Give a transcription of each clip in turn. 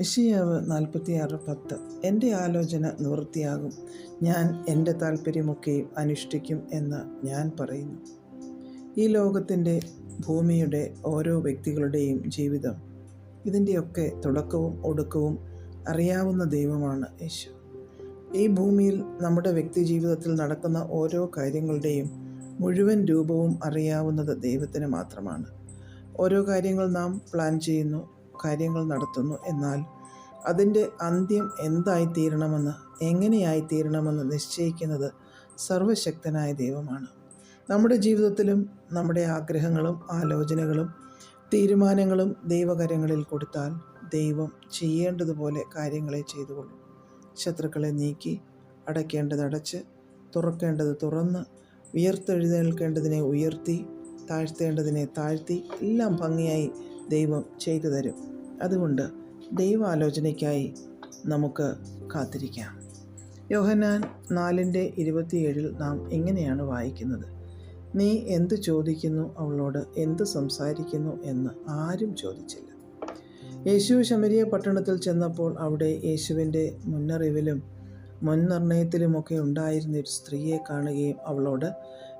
യഷിയാവ് നാൽപ്പത്തിയാറ് പത്ത്. എന്റെ ആലോചന നിവൃത്തിയാകും. ഞാൻ എന്റെ താല്പര്യമൊക്കെയും അനുഷ്ഠിക്കും എന്ന് ഞാൻ പറയുന്നു. ഈ ലോകത്തിന്റെ ഭൂമിയുടെ ഓരോ വ്യക്തികളുടെയും ജീവിതം ഇതിന്റെയൊക്കെ തുടക്കവും ഒടുക്കവും അറിയാവുന്ന ദൈവമാണ് യേശു. ഈ ഭൂമിയിൽ നമ്മുടെ വ്യക്തി ജീവിതത്തിൽ നടക്കുന്ന ഓരോ കാര്യങ്ങളുടെയും മുഴുവൻ രൂപവും അറിയാവുന്നത് ദൈവത്തിന് മാത്രമാണ്. ഓരോ കാര്യങ്ങൾ നാം പ്ലാൻ ചെയ്യുന്നു കാര്യങ്ങൾ നടത്തുന്നു. എന്നാൽ അതിന്റെ അന്ത്യം എന്തായിത്തീരണമെന്ന് എങ്ങനെയായിത്തീരണമെന്ന് നിശ്ചയിക്കുന്നത് സർവശക്തനായ ദൈവമാണ്. നമ്മുടെ ജീവിതത്തിലും നമ്മുടെ ആഗ്രഹങ്ങളും ആലോചനകളും തീരുമാനങ്ങളും ദൈവകരങ്ങളിൽ കൊടുത്താൽ ദൈവം ചെയ്യേണ്ടതുപോലെ കാര്യങ്ങളെ ചെയ്തുകൊള്ളും. ശത്രുക്കളെ നീക്കി അടയ്ക്കേണ്ടത് അടച്ച് തുറക്കേണ്ടത് തുറന്ന് ഉയർത്തെഴുന്നേൽക്കേണ്ടതിനെ ഉയർത്തി താഴ്ത്തേണ്ടതിനെ താഴ്ത്തി എല്ലാം ഭംഗിയായി ദൈവം ചെയ്തു തരും. അതുകൊണ്ട് ദൈവാലോചനയ്ക്കായി നമുക്ക് കാത്തിരിക്കാം. യോഹന്നാൻ നാലിന്റെ ഇരുപത്തിയേഴിൽ നാം എങ്ങനെയാണ് വായിക്കുന്നത്? നീ എന്ത് ചോദിക്കുന്നു? അവളോട് എന്ത് സംസാരിക്കുന്നു? എന്ന് ആരും ചോദിച്ചില്ല. യേശു ശമരിയ പട്ടണത്തിൽ ചെന്നപ്പോൾ അവിടെ യേശുവിന്റെ മുന്നറിവിലും മുൻനിർണയത്തിലുമൊക്കെ ഉണ്ടായിരുന്ന ഒരു സ്ത്രീയെ കാണുകയും അവളോട്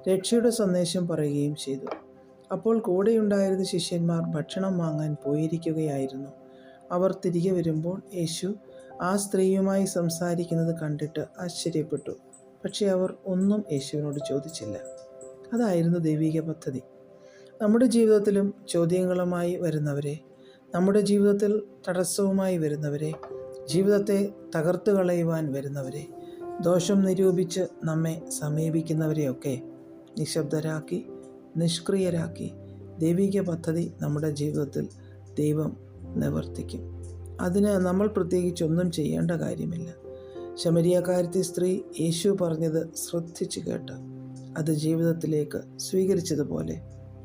രക്ഷയുടെ സന്ദേശം പറയുകയും ചെയ്തു. അപ്പോൾ കൂടെയുണ്ടായിരുന്ന ശിഷ്യന്മാർ ഭക്ഷണം വാങ്ങാൻ പോയിരിക്കുകയായിരുന്നു. അവർ തിരികെ വരുമ്പോൾ യേശു ആ സ്ത്രീയുമായി സംസാരിക്കുന്നത് കണ്ടിട്ട് ആശ്ചര്യപ്പെട്ടു. പക്ഷേ അവർ ഒന്നും യേശുവിനോട് ചോദിച്ചില്ല. അതായിരുന്നു ദൈവിക പദ്ധതി. നമ്മുടെ ജീവിതത്തിലും ചോദ്യങ്ങളുമായി വരുന്നവരെ നമ്മുടെ ജീവിതത്തിൽ തടസ്സവുമായി വരുന്നവരെ ജീവിതത്തെ തകർത്തു കളയുവാൻ വരുന്നവരെ ദോഷം നിരൂപിച്ച് നമ്മെ സമീപിക്കുന്നവരെയൊക്കെ നിശബ്ദരാക്കി നിഷ്ക്രിയരാക്കി ദൈവിക പദ്ധതി നമ്മുടെ ജീവിതത്തിൽ ദൈവം നിവർത്തിക്കും. അതിന് നമ്മൾ പ്രത്യേകിച്ച് ഒന്നും ചെയ്യേണ്ട കാര്യമില്ല. ശമരിയാക്കാരത്തി സ്ത്രീ യേശു പറഞ്ഞത് ശ്രദ്ധിച്ചു കേട്ട് അത് ജീവിതത്തിലേക്ക് സ്വീകരിച്ചതുപോലെ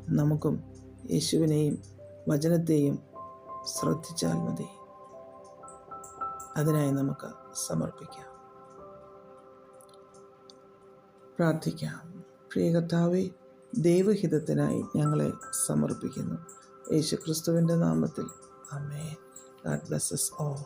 നമുക്കും യേശുവിനെയും വചനത്തെയും ശ്രദ്ധിച്ചാൽ മതി. അതിനായി നമുക്ക് സമർപ്പിക്കാം. പ്രാർത്ഥിക്കാം. പ്രിയ കർത്താവെ ദൈവഹിതത്തിനായി ഞങ്ങളെ സമർപ്പിക്കുന്നു. യേശു ക്രിസ്തുവിന്റെ നാമത്തിൽ അമേ ഗാഡ് ബ്ലസ്സസ് ഓ